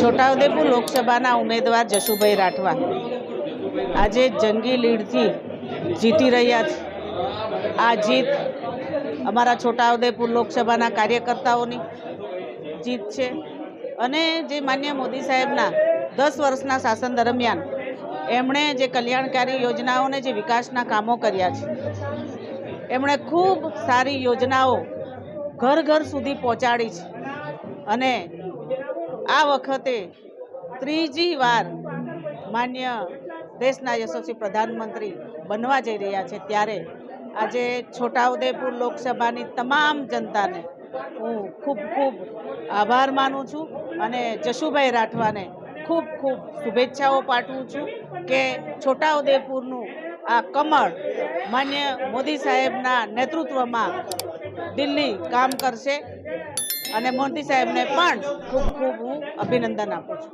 છોટાઉદેપુર લોકસભાના ઉમેદવાર જશુભાઈ રાઠવા. આજે જંગી લીડથી જીતી રહ્યા છે. આ જીત અમારા છોટાઉદેપુર લોકસભાના કાર્યકર્તાઓની જીત છે. અને જે માન્ય મોદી સાહેબના દસ વર્ષના શાસન દરમિયાન એમણે જે કલ્યાણકારી યોજનાઓને જે વિકાસના કામો કર્યા છે, એમણે ખૂબ સારી યોજનાઓ ઘર ઘર સુધી પહોંચાડી છે. અને આ વખતે ત્રીજી વાર માન્ય દેશના યશસ્વી પ્રધાનમંત્રી બનવા જઈ રહ્યા છે. ત્યારે આજે છોટાઉદેપુર લોકસભાની તમામ જનતાને હું ખૂબ ખૂબ આભાર માનું છું અને જશુભાઈ રાઠવાને ખૂબ ખૂબ શુભેચ્છાઓ પાઠવું છું કે છોટાઉદેપુરનું આ કમળ માન્ય મોદી સાહેબના નેતૃત્વમાં દિલ્હી કામ કરશે. અને મોદી સાહેબને પણ ખૂબ ખૂબ હું અભિનંદન આપું છું.